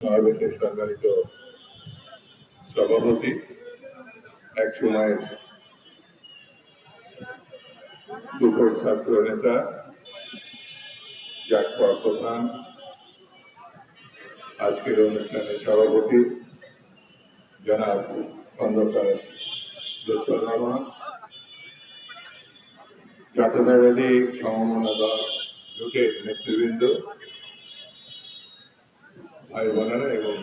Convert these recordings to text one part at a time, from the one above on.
সমাবেশের সম্মানিত সভাপতি এক সময়ের দুপুর ছাত্র নেতা জাকপা প্রধান, আজকের অনুষ্ঠানের সভাপতি জনাব খন্দকার ডক্টর রহমান জাতীয়তাবাদী সমমনা দল নেতৃবৃন্দ ভাই বোনেরা এবং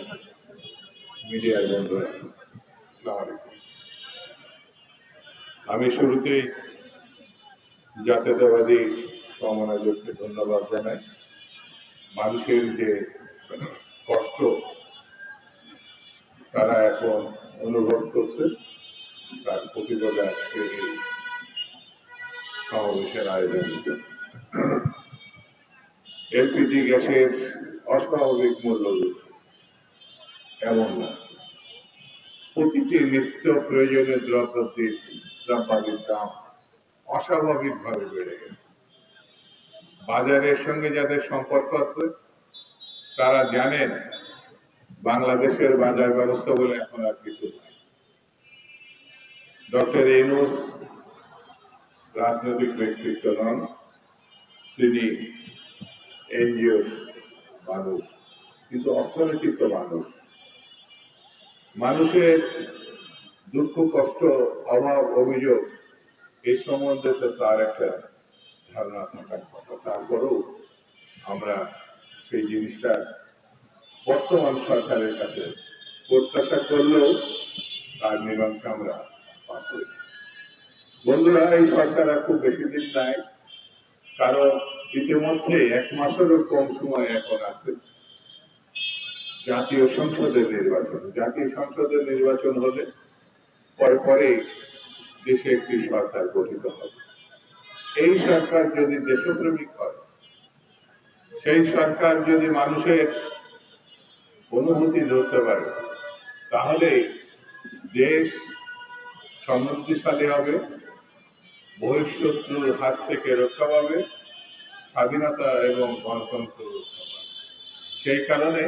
মিডিয়ার বন্ধুরা আমি শুরুতেই জাতীয়তাবাদী জোটকে ধন্যবাদ জানাই। মানুষের যে কষ্ট, তারা এখন অনুভব করছে, তার প্রতিবাদে আজকে এই সমাবেশের আয়োজন। এলপিজি গ্যাসের অস্বাভাবিক মূল্য এমন না। প্রতিটি নিত্য প্রয়োজনীয় দ্রব্যটির দ্রব্যাদির দাম অস্বাভাবিকভাবে বেড়ে গেছে। বাজারের সঙ্গে যাদের সম্পর্ক আছে, তারা জানেন বাংলাদেশের বাজার ব্যবস্থা বলে এখন আর কিছু নাই। ডক্টর ইনুস রাজনৈতিক ব্যক্তিত্ব নন, তিনি এনজিও মানুষ, কিন্তু অর্থনৈতিক তো মানুষ। মানুষের দুঃখ, কষ্ট, অভাব, অভিযোগ এই সম্বন্ধে তো তার একটা ধারণা থাকার কথা। তারপরেও আমরা সেই জিনিসটা বর্তমান সরকারের কাছে প্রত্যাশা করলেও তার মীমাংসা আমরা পাচ্ছি বন্ধুরা, এই সরকার খুব বেশি দিন নাই, কারণ ইতিমধ্যে এক মাসেরও কম সময় এখন আছে জাতীয় সংসদের নির্বাচন। জাতীয় সংসদের নির্বাচন হলে পরে পরে দেশে একটি সরকার গঠিত হবে। এই সরকার যদি দেশপ্রেমিক হয়, সেই সরকার যদি মানুষের অনুভূতি ধরতে পারে, তাহলে দেশ সমৃদ্ধিশালী হবে বহিঃশত্রুর হাত থেকে রক্ষা পাবে স্বাধীনতা এবং গণতন্ত্র সেই কারণে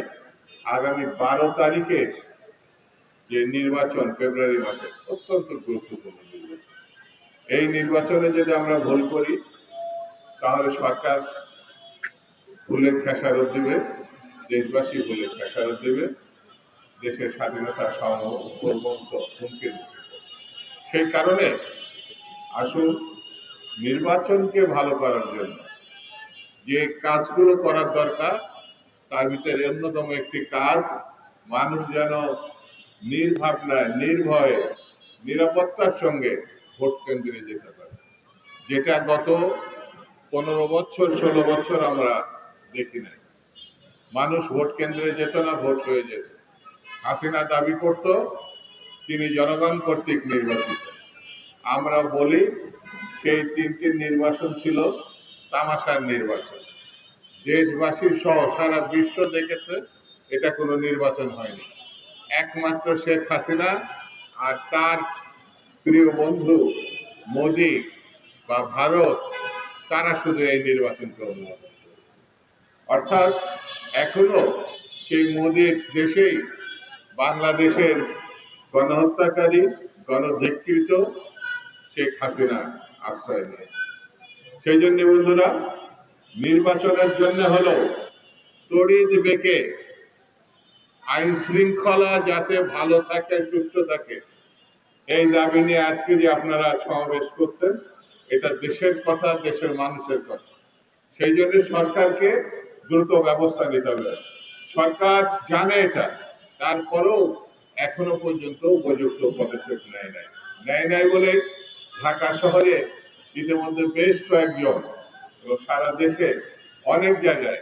আগামী বারো তারিখে যে নির্বাচন ফেব্রুয়ারি মাসে অত্যন্ত গুরুত্বপূর্ণ এই নির্বাচনে যদি আমরা ভুল করি, তাহলে সরকার ভুলের খেসারত দিবে, দেশবাসী ভুলের খেসারত দিবে, দেশের স্বাধীনতা সার্বভৌমত্ব হুমকির সেই কারণে আসুন নির্বাচনকে ভালো করার জন্য যে কাজগুলো করার দরকার, তার ভিতরে অন্যতম একটি কাজ, মানুষ যেন নির্ভাবনায়, নির্ভয়ে, নিরাপত্তার সঙ্গে ভোট কেন্দ্রে যেতে পারে। যেটা গত পনেরো বছর, ষোলো বছর আমরা দেখি নাই। মানুষ ভোট কেন্দ্রে যেত না, ভোট হয়ে যেত। হাসিনা দাবি করত, তিনি জনগণ কর্তৃক নির্বাচিত। আমরা বলি, সেই তিনটি নির্বাচন ছিল তামাশার নির্বাচন। দেশবাসী সহ সারা বিশ্ব দেখেছে, এটা কোনো নির্বাচন হয়নি। একমাত্র শেখ হাসিনা আর তার প্রিয় বন্ধু মোদি বা ভারত, তারা শুধু এই নির্বাচনকে অনুমোদন করেছে। অর্থাৎ এখনও সেই মোদির দেশেই বাংলাদেশের গণহত্যাকারী গণধিকৃত শেখ হাসিনা আশ্রয় নিয়েছে। সেই জন্য বন্ধুরা, নির্বাচনের জন্য হলো তড়িৎ বেঁকে আইন শৃঙ্খলা যাতে ভালো থাকে সুস্থ থাকে। এই দাবি নিয়ে আজকে যে আপনারা সমাবেশ করছেন, এটা দেশের কথা, দেশের মানুষের কথা। সেই জন্য সরকারকে দ্রুত ব্যবস্থা নিতে হবে। সরকার জানে এটা, তারপরেও এখনও পর্যন্ত উপযুক্ত পদক্ষেপ নেয় নাই। নেয় নাই বলে ঢাকা শহরে ইতিমধ্যে বেশ কয়েকজন এবং সারা দেশে অনেক জায়গায়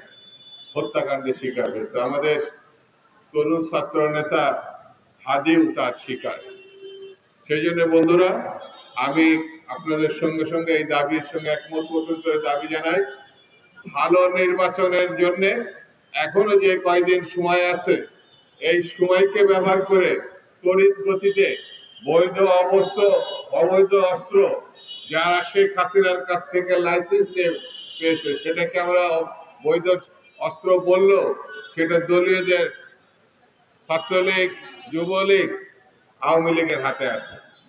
হত্যাকাণ্ডের শিকার হয়েছে। আমাদের তরুণ ছাত্র নেতা হাদিও তার শিকার। সেই জন্য বন্ধুরা, আমি আপনাদের সঙ্গে সঙ্গে এই দাবির সঙ্গে একমত পোষণ করে দাবি জানাই, ভালো নির্বাচনের জন্য এখনও যে কয়দিন সময় আছে, এই সময়কে ব্যবহার করে তড়িৎ গতিতে বৈধ অবস্থ, অবৈধ অস্ত্র যারা শেখ হাসিনার কাছ থেকে লাইসেন্স নিয়ে পেয়েছে, সেটাকে আমরা বৈধ অস্ত্র বলল সেটা দলীয়দের ছাত্রলীগ, যুবলীগ, আওয়ামী লীগের হাতে আছে।